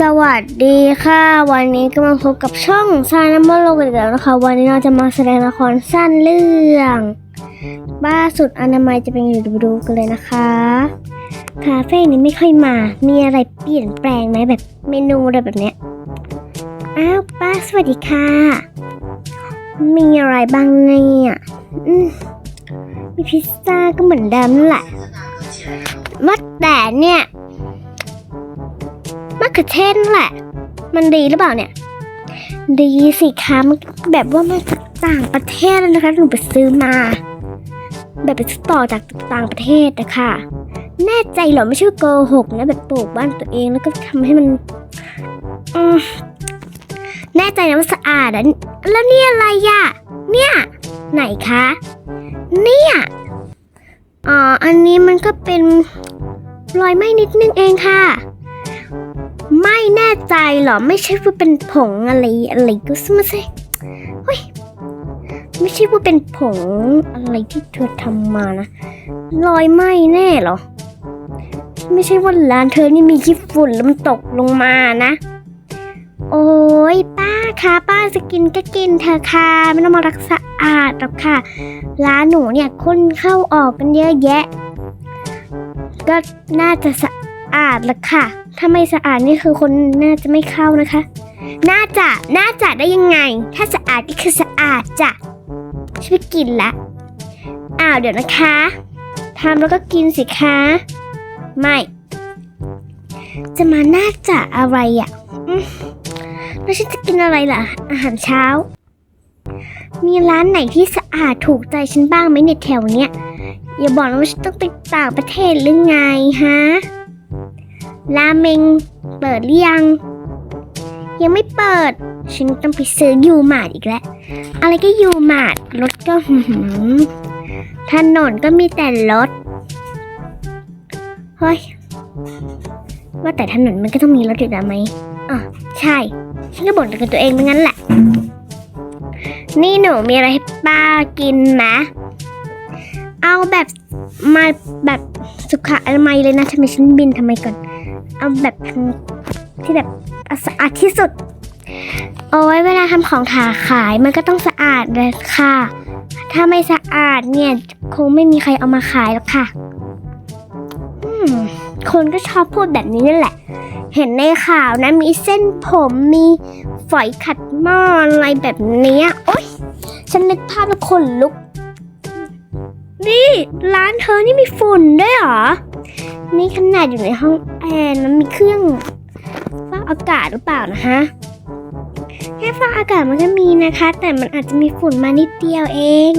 สวัสดีค่ะ วันนี้ก็มาพบกับช่องซานัมเบอร์โลกันอีกแล้วนะคะ วันนี้เราจะมาแสดงละครสั้นเรื่อง บ้าสุดอนามัยจะเป็นอยู่ดูดูกันเลยนะคะคาเฟ่นี้ไม่ค่อยมา มีอะไรเปลี่ยนแปลงไหมแบบเมนูอะไรแบบเนี้ยอ้าวป้าสวัสดีค่ะ มีอะไรบ้างเนี่ยอืมมีพิซซ่าก็เหมือนเดิมนั่นแหละว่าแต่เนี่ยะเขือเทศนั่นแหละ มันดีหรือเปล่าเนี่ย ดีสิคะมันแบบว่ามาจากต่างประเทศเลยนะคะ หนูไปซื้อมา แบบไปซื้อต่อจากต่างประเทศนะคะแน่ใจเหรอไม่ใช่โกหกนะแบบปลูกบ้านตัวเองแล้วก็ทำให้มันอืแน่ใจนะว่าสะอาดอะแล้วนี่อะไรอะเนี่ย ไหนคะเนี่ยอ๋ออันนี้มันก็เป็นรอยไหม้นิดนึงเองค่ะ ไม่แน่ใจหรอ ไม่ใช่ว่าเป็นผงอะไรอะไรก็ไม่ใช่เฮ้ยไม่ใช่ว่าเป็นผงอะไรที่เธอทำมานะรอยไหม้แน่หรอ ไม่ใช่ว่าร้านเธอนี่มีขี้ฝุ่นแล้วมันตกลงมานะ โอ้ยป้าคะป้าจะกินก็กินเธอะค่ะไม่ต้องมารักสะอาดหรอกค่ะ ร้านหนูเนี่ยคนเข้าออกกันเยอะแยะ ก็น่าจะสะอาดละค่ะถ้าไม่สะอาดนี่คือคนน่าจะไม่เข้านะคะ น่าจะ น่าจะได้ยังไง ถ้าสะอาดก็คือสะอาดจ้ะฉันไปกินละ อ้าวเดี๋ยวนะคะทำแล้วก็กินสิคะ ไม่ จะมาน่าจะอะไรอะแล้วฉันจะกินอะไรล่ะ อาหารเช้า มีร้านไหนที่สะอาดถูกใจฉันบ้างไหมในแถวเนี้ย อย่าบอกนะว่าฉันต้องไปต่างประเทศหรือไงฮะ ราเมงเปิดหรือยัง ยังไม่เปิด ฉันต้องไปซื้อยูมาดอีกแล้ว อะไรก็ยูมาดรถก็หืมถนนก็มีแต่รถ เฮ้ย ว่าแต่ถนนมันก็ต้องมีรถอยู่แล้วไหมอะใช่ ฉันก็บ่นกับตัวเองเหมือนงั้นแหละ นี่หนูมีอะไรให้ป้ากินไหมเอาแบบมาแบบสุขอนามัยเลยนะทำไมฉันบินทำไมก่อน เอาแบบที่แบบสะอาดที่สุดโอ้ยเวลาทำของถาขายมันก็ต้องสะอาดเลยค่ะ ถ้าไม่สะอาดเนี่ยคงไม่มีใครเอามาขายหรอกค่ะคนก็ชอบพูดแบบนี้นั่นแหละ เห็นในข่าวนะมีเส้นผมมีฝอยขัดหม้ออะไรแบบนี้โอ๊ยฉันนึกภาพแล้วขนลุก นี่ ร้านเธอนี่มีฝุ่นด้วยเหรอ นี่ขนาดอยู่ในห้องแอร์นะมีเครื่องฟอกอากาศหรือเปล่านะฮะแค่ฟอกอากาศมันก็มีนะคะ แต่มันอาจจะมีฝุ่นมานิดเดียวเอง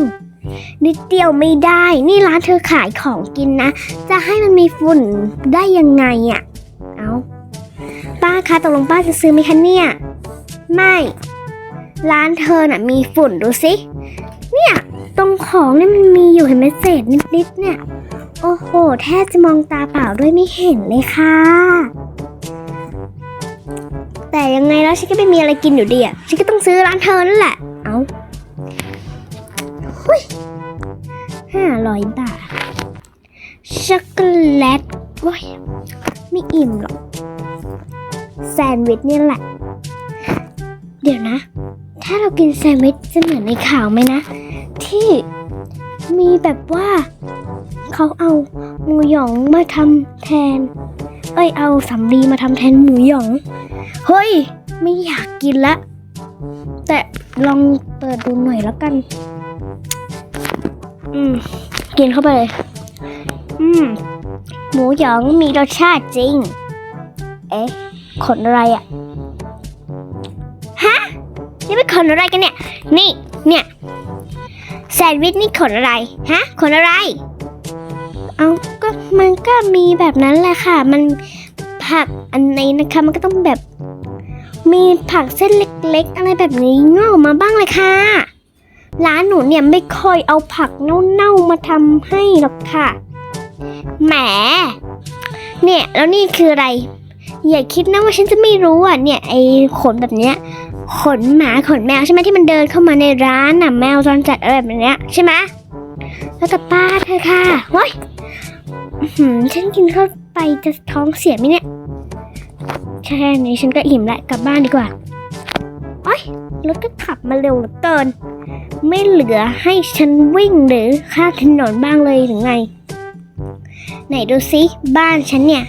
นิดเดียวไม่ได้ นี่ร้านเธอขายของกินนะ จะให้มันมีฝุ่นได้ยังไงอะ่ะ เอาป้าคะตกลงป้าจะซื้อไหมคะเนี่ย ไม่ ร้านเธอน่ะมีฝุ่นดูสิ เนี่ย ตรงของเนี่ยมันมีอยู่เห็นไหมเศษนิดๆเนี่ย โอ้โห แทบจะมองตาเปล่าด้วยไม่เห็นเลยค่ะ แต่ยังไงแล้วฉันก็ไม่มีอะไรกินอยู่ดีอะ ฉันก็ต้องซื้อร้านเธอนั่นแหละ เอาหุยห้าร้อยบาท ช็อกโกแลตโอ้ยไม่อิ่มหรอก แซนด์วิชเนี่ยแหละ เดี๋ยวนะ ถ้าเรากินแซนด์วิชจะเหมือนในข่าวไหมนะ ที่ มีแบบว่า เขาเอาหมูหยองมาทำแทน เอ้ยเอาสำลีมาทำแทนหมูหยอง เฮ้ย ไม่อยากกินละ แต่ลองเปิดดูหน่อยแล้วกัน อืม กินเข้าไปเลย อืม หมูหยองมีรสชาติจริง เอ๊ะ ขนอะไรอะฮะ นี่เป็นขนอะไรกันเนี่ย นี่ เนี่ย แซนด์วิชนี่ขนอะไร ฮะ ขนอะไร เอาก็มันก็มีแบบนั้นแหละค่ะ มันผักอันนี้นะคะ มันก็ต้องแบบ มีผักเส้นเล็กๆ อะไรแบบนี้งอกมาบ้างเลยค่ะ ร้านหนูเนี่ยไม่ค่อยเอาผักเน่าๆมาทำให้หรอกค่ะ แหม เนี่ยแล้วนี่คืออะไร อย่าคิดนะว่าฉันจะไม่รู้อะ เนี่ยไอ้ขนแบบเนี้ย ขนหมาขนแมวใช่ไหมที่มันเดินเข้ามาในร้านน่ะแมวจรจัดอะไรแบบเนี้ยใช่ไหมแล้วแต่ป้าเธอค่ะว้ยอื้อหือฉันกินเข้าไปจะท้องเสียไหมเนี่ยแค่นี้ฉันก็อิ่มแล้วกลับบ้านดีกว่าโอ๊ยรถก็ขับมาเร็วเหลือเกิน ไม่เหลือให้ฉันวิ่งหรือข้ามถนนบ้างเลยหรือไง ไหนดูซิบ้านฉันเนี่ย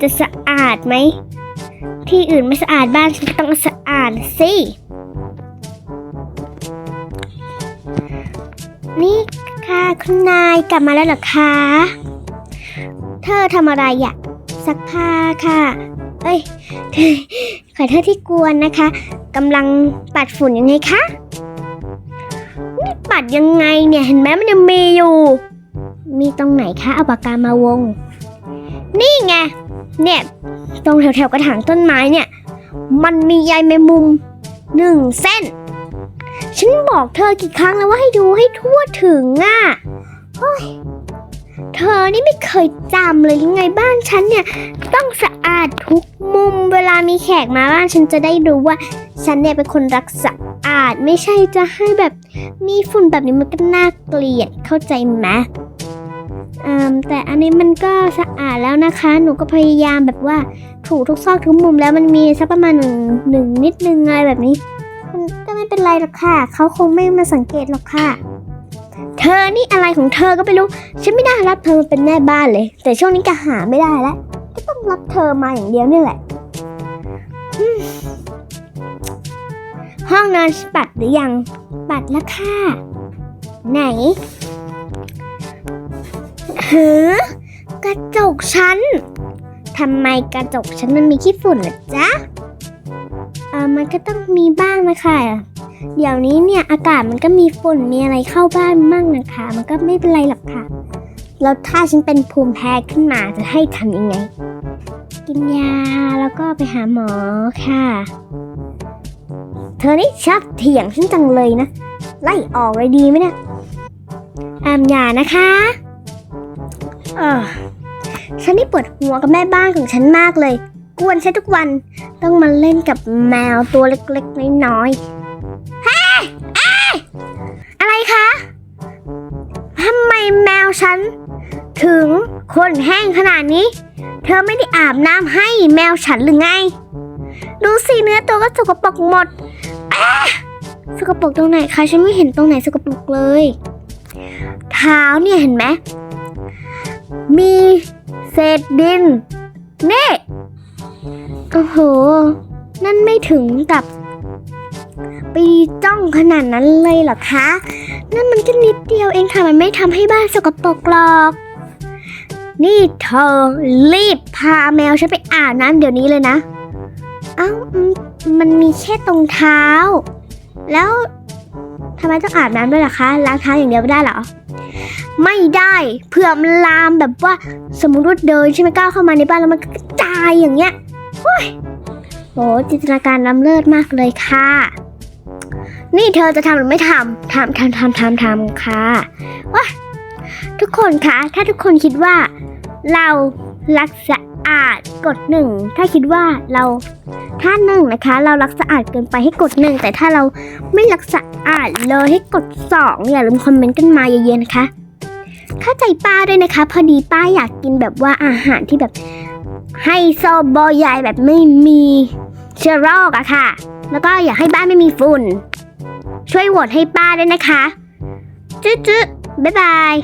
จะสะอาดไหม ที่อื่นไม่สะอาดบ้านฉันต้องสะาดสิ นี่ค่ะคุณนายกลับมาแล้วหรอคะ เธอทำอะไรอะซักผ้าค่ะ เอ้ย ขอโทษที่กวนนะคะกำลังปัดฝุ่นยังไงคะ นี่ปัดยังไงเนี่ยเห็นไหมมันยังมีอยู่ มีตรงไหนคะเอาปากกามาวง นี่ไง เนี่ย ตรงแถวๆกระถางต้นไม้เนี่ย มันมีใยแมงมุมหนึ่งเส้น ฉันบอกเธอกี่ครั้งแล้วว่าให้ดูให้ทั่วถึงอะโอ้ยเธอนี่ไม่เคยจำเลยยังไงบ้านฉันเนี่ย ต้องสะอาดทุกมุมเวลามีแขกมาบ้านฉันจะได้รู้ว่า ฉันเนี่ยเป็นคนรักสะอาดไม่ใช่จะให้แบบมีฝุ่นแบบนี้มันก็น่าเกลียดเข้าใจไหม แต่อันนี้มันก็สะอาดแล้วนะคะ หนูก็พยายามแบบว่าถูทุกซอกทุกมุมแล้วมันมีสักประมาณหนึ่งหนึ่งนิดนึงอะไรแบบนี้ มันก็ไม่เป็นไรหรอกค่ะ เขาคงไม่มาสังเกตหรอกค่ะ เธอนี่อะไรของเธอก็ไม่รู้ ฉันไม่น่ารับเธอมาเป็นแม่บ้านเลย แต่ช่วงนี้ก็หาไม่ได้แล้ว ก็ต้องรับเธอมาอย่างเดียวนี่แหละ ห้องนอนปัดหรือยัง ปัดแล้วค่ะ ไหน หือกระจกฉันทำไมกระจกฉันมันมีขี้ฝุ่นเหรอจ๊ะเออมันก็ต้องมีบ้างนะคะ เดี๋ยวนี้เนี่ยอากาศมันก็มีฝุ่นมีอะไรเข้าบ้านมั่งนะคะ มันก็ไม่เป็นไรหรอกค่ะ แล้วถ้าฉันเป็นภูมิแพ้ขึ้นมาจะให้ทำยังไง กินยาแล้วก็ไปหาหมอค่ะ เธอนี่ชอบเถียงฉันจังเลยนะ ไล่ออกเลยดีไหมเนี่ยอามยานะคะ อฉันนี่ปวดหัวกับแม่บ้านของฉันมากเลย กวนฉันทุกวันต้องมาเล่นกับแมวตัวเล็กๆน้อยๆเฮ้ยเอ้อะไรคะทำไมแมวฉัน ถึงขนแห้งขนาดนี้ เธอไม่ได้อาบน้ำให้แมวฉันหรือไง ดูสิเนื้อตัวก็สกปรกหมดสกปรกตรงไหนคะฉันไม่เห็นตรงไหนสกปรกเลย เท้าเนี่ยเห็นไหม มีเศษดินเน่โอ้โห นั่นไม่ถึงกับไปจ้องขนาดนั้นเลยเหรอคะ นั่นมันแค่นิดเดียวเองค่ะ มันไม่ทำให้บ้านสกปรกหรอก นี่เธอรีบพาแมวฉันไปอาบน้ำเดี๋ยวนี้เลยนะ เอ้า มันมีแค่ตรงเท้า แล้วำไมต้องอาบน้ำด้วยล่ะคะ ล้างเท้าอย่างเดียวไม่ได้เหรอ ไม่ได้เผื่อมันลามแบบว่าสมมติว่าเดินใช่ไหมก้าวเข้ามาในบ้านแล้วมันก็กระจายอย่างเงี้ยโอ้ยโหจินตนาการล้ำเลิศมากเลยค่ะ นี่เธอจะทำหรือไม่ทำทำทำทำทำทำค่ะว้าทุกคนคะ ถ้าทุกคนคิดว่าเรารักสะ อาดกดหนึ่งถ้าคิดว่าเราถ้าหนึ่งนะคะ เรารักสะอาดเกินไปให้กดหนึ่งแต่ถ้าเราไม่รักสะอาดเลยให้กดสองอย่าลืมคอมเมนต์กันมาเยอะๆนะคะ เข้าใจป้าด้วยนะคะ พอดีป้าอยากกินแบบว่าอาหารที่แบบไฮโซโบใหญ่แบบไม่มีเชื้อโรคอะค่ะ แล้วก็อยากให้บ้านไม่มีฝุ่น ช่วยโหวตให้ป้าด้วยนะคะ จุ๊จุ๊บ๊ายบาย